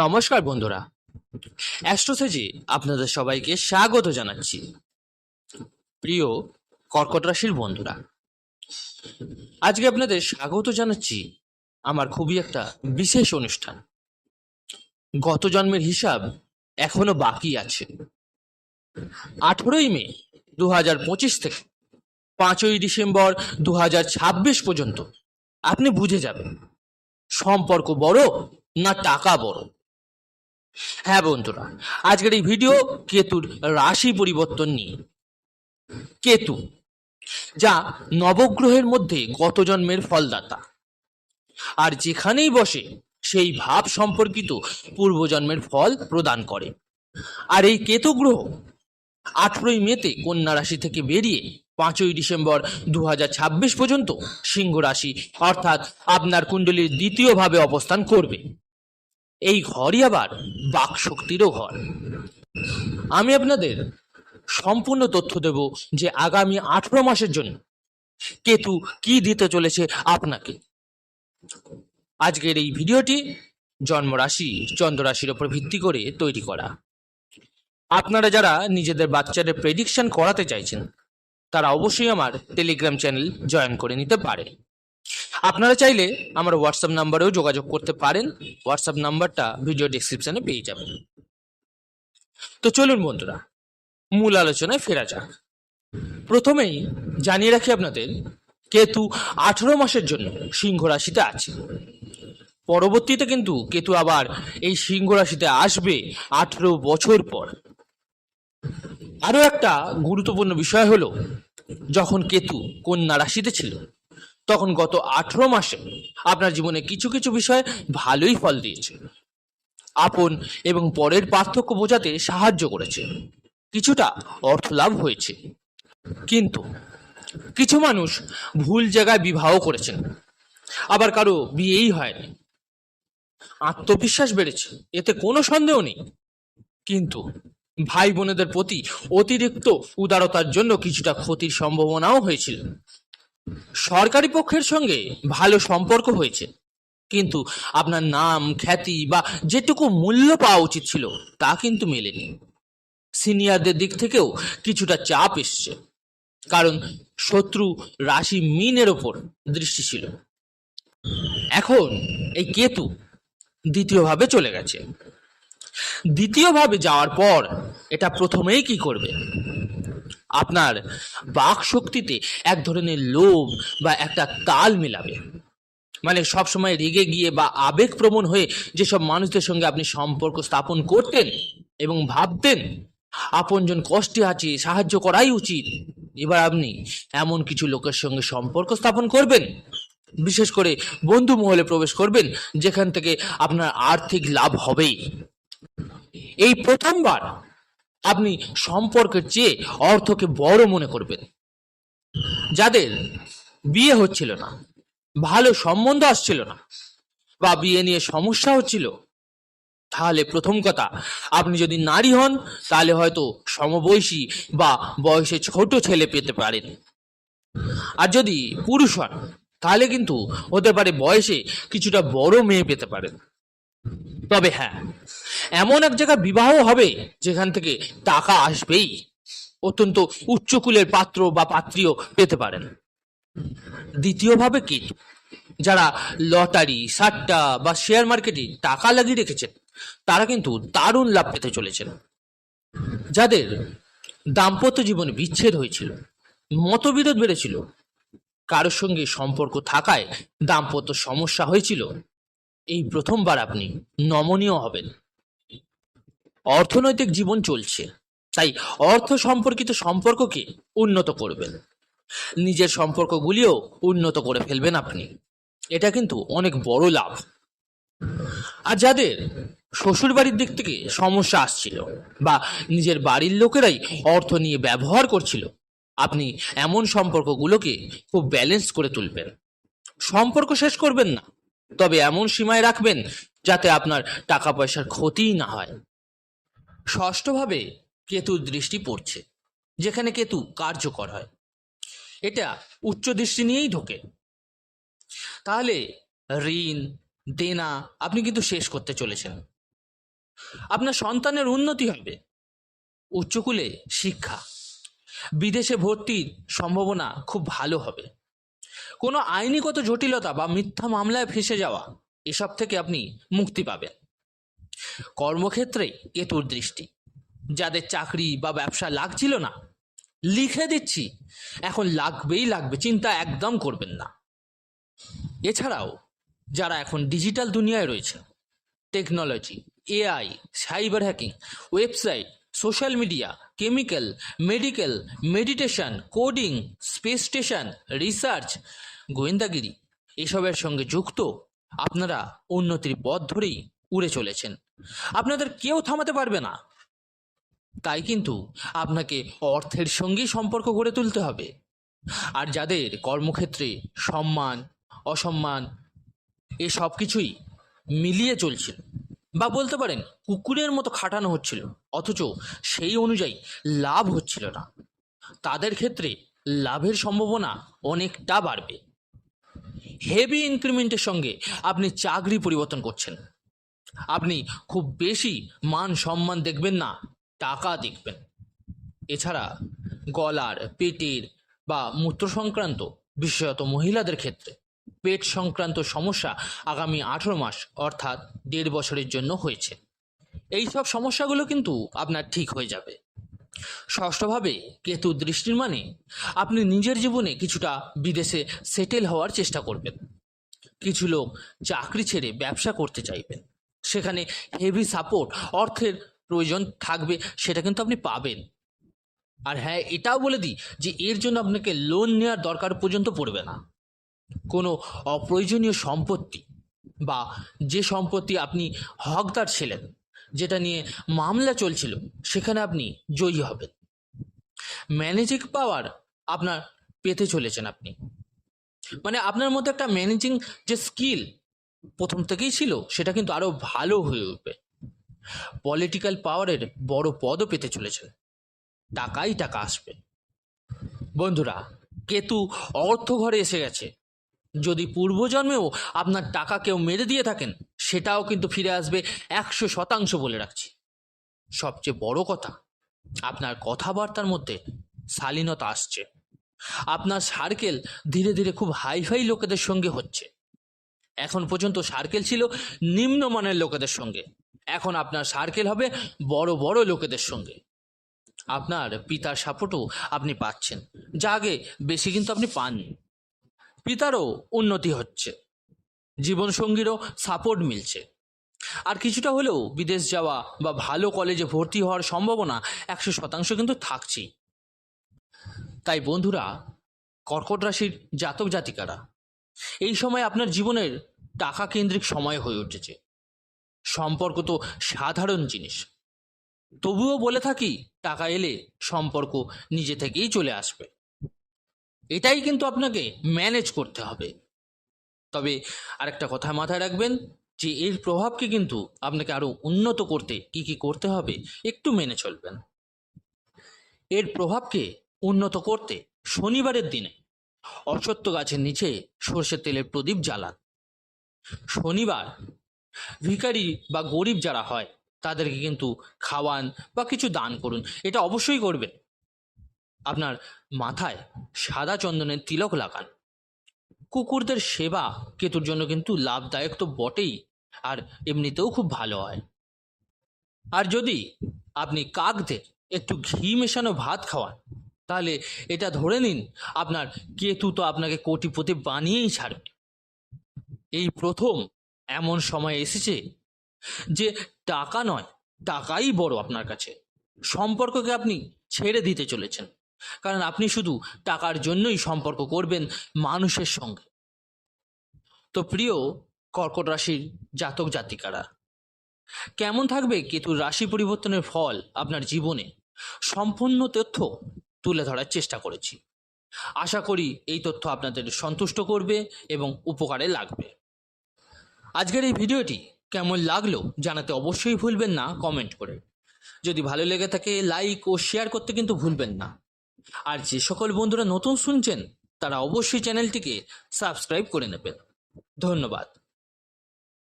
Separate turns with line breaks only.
নমস্কার বন্ধুরা। অ্যাস্ট্রোসেজি আপনাদের সবাইকে স্বাগত জানাচ্ছি। প্রিয় কর্কট রাশির বন্ধুরা, আজকে আপনাদের স্বাগত জানাচ্ছি আমার খুবই একটা বিশেষ অনুষ্ঠান। গত জন্মের হিসাব এখনও বাকি আছে। আঠেরোই মে দু হাজার পঁচিশ থেকে পাঁচই ডিসেম্বর দু হাজার ছাব্বিশ পর্যন্ত আপনি বুঝে যাবেন। সম্পর্ক বড় না টাকা বড়। হ্যাঁ বন্ধুরা, আজকের এই ভিডিও কেতুর রাশি পরিবর্তন নিয়ে। কেতু, যা নবগ্রহের মধ্যে গত জন্মের ফলদাতা। আর যেখানেই বসে, সেই ভাব সম্পর্কিত পূর্বজন্মের ফল প্রদান করে। আর এই কেতু গ্রহ আঠেরোই মেতে কন্যা রাশি থেকে বেরিয়ে পাঁচই ডিসেম্বর দু হাজার ছাব্বিশ পর্যন্ত সিংহ রাশি, অর্থাৎ আপনার কুণ্ডলীর দ্বিতীয় ভাবে অবস্থান করবে। এই ঘরই আবার বাক শক্তিরও ঘর। আমি আপনাদের সম্পূর্ণ তথ্য দেব যে আগামী আঠেরো মাসের জন্য কেতু কি দিতে চলেছে আপনাকে। আজকের এই ভিডিওটি জন্মরাশি চন্দ্ররাশির উপর ভিত্তি করে তৈরি করা। আপনারা যারা নিজেদের বাচ্চাদের প্রেডিকশন করাতে চাইছেন তারা অবশ্যই আমার টেলিগ্রাম চ্যানেল জয়েন করে নিতে পারে। আপনারা চাইলে আমার হোয়াটসঅ্যাপ নাম্বারেও যোগাযোগ করতে পারেন। হোয়াটসঅ্যাপ নাম্বারটা ভিডিও ডিসক্রিপশনে পেয়ে যাবেন। তো চলুন বন্ধুরা, মূল আলোচনায় ফেরা যাক। প্রথমেই জানিয়ে রাখি আপনাদের, কেতু আঠেরো মাসের জন্য সিংহ রাশিতে আছে। পরবর্তীতে কিন্তু কেতু আবার এই সিংহ রাশিতে আসবে আঠেরো বছর পর। আরও একটা গুরুত্বপূর্ণ বিষয় হলো, যখন কেতু কন্যা রাশিতে ছিল, তখন গত আঠেরো মাসে আপনার জীবনে কিছু কিছু বিষয় ভালোই ফল দিয়েছে। আপন এবং পরের পার্থক্য বোঝাতে সাহায্য করেছে। কিছুটা অর্থ লাভ হয়েছে। কিন্তু কিছু মানুষ ভুল জায়গায় বিবাহ করেছেন, আবার কারও বিয়েই হয়নি। আত্মবিশ্বাস বেড়েছে, এতে কোনো সন্দেহ নেই। কিন্তু ভাই বোনেদের প্রতি অতিরিক্ত উদারতার জন্য কিছুটা ক্ষতির সম্ভাবনাও হয়েছিল। সরকারি পক্ষের সঙ্গে ভালো সম্পর্ক হয়েছে, কিন্তু আপনার নাম, খ্যাতি বা যেটুকু মূল্য পাওয়া উচিত ছিল তা কিন্তু মেলেনি। সিনিয়রদের দিক থেকেও কিছুটা চাপ এসছে, কারণ শত্রু রাশি মিনের ওপর দৃষ্টি ছিল। এখন এই কেতু দ্বিতীয়ভাবে চলে গেছে। দ্বিতীয়ভাবে যাওয়ার পর এটা প্রথমেই কি করবে? আপনার বাক শক্তিতে এক ধরনের লোভ বা একটা তাল মেলাবে। মানে সবসময় রেগে গিয়ে বা আবেগপ্রবণ হয়ে যেসব মানুষদের সঙ্গে আপনি সম্পর্ক স্থাপন করতেন এবং ভাবতেন, আপনজন কষ্টে আছে, সাহায্য করাই উচিত। এবার আপনি এমন কিছু লোকের সঙ্গে সম্পর্ক স্থাপন করবেন, বিশেষ করে বন্ধু মহলে প্রবেশ করবেন, যেখান থেকে আপনার আর্থিক লাভ হবেই। এই প্রথমবার আপনি সম্পর্কের চেয়ে অর্থকে বড় মনে করবেন। যাদের বিয়ে হচ্ছিল না, ভালো সম্বন্ধ আসছিল না, বা বিয়ে নিয়ে সমস্যা হচ্ছিল, তাহলে প্রথম কথা, আপনি যদি নারী হন, তাহলে হয়তো সমবয়সী বা বয়সে ছোট ছেলে পেতে পারেন। আর যদি পুরুষ হন, তাহলে কিন্তু হতে পারে বয়সে কিছুটা বড় মেয়ে পেতে পারেন। তবে হ্যাঁ এমন এক জায়গায় বিবাহ হবে যেখান থেকে টাকা আসবেই। অত্যন্ত উচ্চকুলের পাত্র বা পাত্রীও পেতে পারেন। দ্বিতীয়ভাবে কেতু যারা লটারি, সাট্টা বা শেয়ার মার্কেটে টাকা লাগিয়ে রেখেছেন, তারা কিন্তু দারুণ লাভ পেতে চলেছেন। যাদের দাম্পত্য জীবনে বিচ্ছেদ হয়েছিল, মতবিরোধ বেড়েছিল, কারোর সঙ্গে সম্পর্ক থাকায় দাম্পত্য সমস্যা হয়েছিল এই প্রথমবার আপনি নমনীয় হবেন। অর্থনৈতিক জীবন চলছে। তাই অর্থ সম্পর্কিত সম্পর্ককে উন্নত করবেন। নিজের সম্পর্কগুলিও উন্নত করে ফেলবেন আপনি। এটা কিন্তু অনেক বড় লাভ। আর যাদের শ্বশুর বাড়ির দিক থেকে সমস্যা আসছিল বা নিজের বাড়ির লোকেরাই অর্থ নিয়ে ব্যবহার করছিল, আপনি এমন সম্পর্কগুলোকে খুব ব্যালেন্স করে তুলবেন। সম্পর্ক শেষ করবেন না। তবে এমন সীমায় রাখবেন যাতে আপনার টাকা পয়সার ক্ষতিই না হয়। ষষ্ঠভাবে কেতুর দৃষ্টি পড়ছে, যেখানে কেতু কার্যকর হয়। এটা উচ্চ দৃষ্টি নিয়েই ঢোকে। তাহলে ঋণ, দেনা আপনি কিন্তু শেষ করতে চলেছেন। আপনার সন্তানের উন্নতি হবে। উচ্চকুলে শিক্ষা। বিদেশে ভর্তির সম্ভাবনা খুব ভালো হবে। কোনো আইনিগত জটিলতা বা মিথ্যা মামলায় ফেসে যাওয়া, এসব থেকে আপনি মুক্তি পাবেন। কর্মক্ষেত্রে কেতুর দৃষ্টি। যাদের চাকরি বা ব্যবসা লাগছিল না, লিখে দিচ্ছি, এখন লাগবেই লাগবে, চিন্তা একদম করবেন না। এছাড়াও, যারা এখন ডিজিটাল দুনিয়ায় রয়েছে, technology, AI, cyber hacking, website, social media, chemical, medical, meditation, coding, space station, research গোয়েন্দাগিরি, এসবের সঙ্গে যুক্ত আপনারা উন্নতির পথ ধরেই উড়ে চলেছেন। আপনাদের কেউ থামাতে পারবে না। তাই কিন্তু আপনাকে অর্থের সঙ্গেই সম্পর্ক গড়ে তুলতে হবে। আর যাদের কর্মক্ষেত্রে সম্মান, অসম্মান, এ সব কিছুই মিলিয়ে চলছিল বা বলতে পারেন কুকুরের মতো খাটানো হচ্ছিল, অথচ সেই অনুযায়ী লাভ হচ্ছিল না। তাদের ক্ষেত্রে লাভের সম্ভাবনা অনেকটা বাড়বে। হেভি ইনক্রিমেন্টের সঙ্গে আপনি চাকরি পরিবর্তন করছেন। আপনি খুব বেশি মান সম্মান দেখবেন না, টাকা দেখবেন। এছাড়া গলার, পেটের বা মূত্র সংক্রান্ত বিশেষত মহিলাদের ক্ষেত্রে পেট সংক্রান্ত সমস্যা আগামী আঠেরো মাস অর্থাৎ দেড় বছরের জন্য হয়েছে। এই সব সমস্যাগুলো কিন্তু আপনার ঠিক হয়ে যাবে। ষষ্ঠভাবে কেতু দৃষ্টির মানে আপনি নিজের জীবনে কিছুটা বিদেশে সেটেল হওয়ার চেষ্টা করবেন। কিছু লোক চাকরি ছেড়ে ব্যবসা করতে চাইবেন। সেখানে হেভি সাপোর্ট অর্থের প্রয়োজন থাকবে, সেটা কিন্তু আপনি পাবেন। আর হ্যাঁ এটাও বলে দিই যে এর জন্য আপনাকে লোন নেওয়ার দরকার পর্যন্ত পড়বে না। কোনো অপ্রয়োজনীয় সম্পত্তি বা যে সম্পত্তি আপনি হকদার ছিলেন যেটা নিয়ে মামলা চলছিল, সেখানে আপনি জয়ী হবেন। ম্যানেজিং পাওয়ার আপনার পেতে চলেছেন আপনি। মানে আপনার মধ্যে একটা ম্যানেজিং যে স্কিল প্রথম থেকেই ছিল, সেটা কিন্তু আরও ভালো হয়ে উঠবে। পলিটিক্যাল পাওয়ারের বড় পদও পেতে চলেছেন। টাকাই টাকা আসবে। বন্ধুরা, কেতু অর্থ ঘরে এসে গেছে। যদি পূর্বজন্মেও আপনার টাকা কেউ মেরে দিয়ে থাকেন সেটাও কিন্তু ফিরে আসবে একশো শতাংশ বলে রাখছি। সবচেয়ে বড় কথা, আপনার কথাবার্তার মধ্যে শালীনতা আসছে। আপনার সার্কেল ধীরে ধীরে খুব হাইফাই লোকেদের সঙ্গে হচ্ছে। এখন পর্যন্ত সার্কেল ছিল নিম্নমানের লোকেদের সঙ্গে। এখন আপনার সার্কেল হবে বড় বড় লোকেদের সঙ্গে। আপনার পিতার সাপোর্টও আপনি পাচ্ছেন। যা আগে বেশি কিন্তু আপনি পাননি। পিতারও উন্নতি হচ্ছে। জীবনসঙ্গীরও সাপোর্ট মিলছে। আর কিছুটা হলেও বিদেশ যাওয়া বা ভালো কলেজে ভর্তি হওয়ার সম্ভাবনা একশো শতাংশ কিন্তু থাকছেই। তাই বন্ধুরা, কর্কট রাশির জাতক জাতিকারা, এই সময় আপনার জীবনের টাকা কেন্দ্রিক সময় হয়ে উঠেছে। সম্পর্ক তো সাধারণ জিনিস। তবুও বলে থাকি, টাকা এলে সম্পর্ক নিজে থেকেই চলে আসবে। এটাই কিন্তু আপনাকে ম্যানেজ করতে হবে। তবে আরেকটা কথা মাথায় রাখবেন যে এর প্রভাবকে কিন্তু আপনাকে আরও উন্নত করতে কি কি করতে হবে একটু মেনে চলবেন। এর প্রভাবকে উন্নত করতে শনিবারের দিনে অসত্য গাছের নিচে সর্ষের তেলের প্রদীপ জ্বালান। শনিবার ভিখারি বা গরিব যারা হয় তাদেরকে কিন্তু খাওয়ান বা কিছু দান করুন, এটা অবশ্যই করবেন। আপনার মাথায় সাদা চন্দনের তিলক লাগান। কুকুরদের সেবা কেতুর জন্য কিন্তু লাভদায়ক তো বটেই, আর এমনিতেও খুব ভালো হয়। আর যদি আপনি কাকদের একটু ঘি মেশানো ভাত খাওয়ান, তাহলে এটা ধরে নিন, আপনার কেতু তো আপনাকে কোটিপতি বানিয়েই ছাড়বে। এই প্রথম এমন সময় এসেছে যে টাকা নয়, টাকাই বড় আপনার কাছে। সম্পর্ককে আপনি ছেড়ে দিতে চলেছেন। কারণ আপনি শুধু টাকার জন্যই সম্পর্ক করবেন মানুষের সঙ্গে। তো প্রিয় কর্কট রাশির জাতক জাতিকারা, কেমন থাকবে কেতুর রাশি পরিবর্তনের ফল আপনার জীবনে? সম্পূর্ণ তথ্য তুলে ধরার চেষ্টা করেছি। আশা করি এই তথ্য আপনাদের সন্তুষ্ট করবে এবং উপকারে লাগবে। আজকের এই ভিডিওটি কেমন লাগল জানাতে অবশ্যই ভুলবেন না কমেন্ট করে। যদি ভালো লেগে থাকে লাইক ও শেয়ার করতে কিন্তু ভুলবেন না। আর যে সকল বন্ধুরা নতুন শুনছেন তারা অবশ্যই চ্যানেলটিকে সাবস্ক্রাইব করে নেবেন। ধন্যবাদ।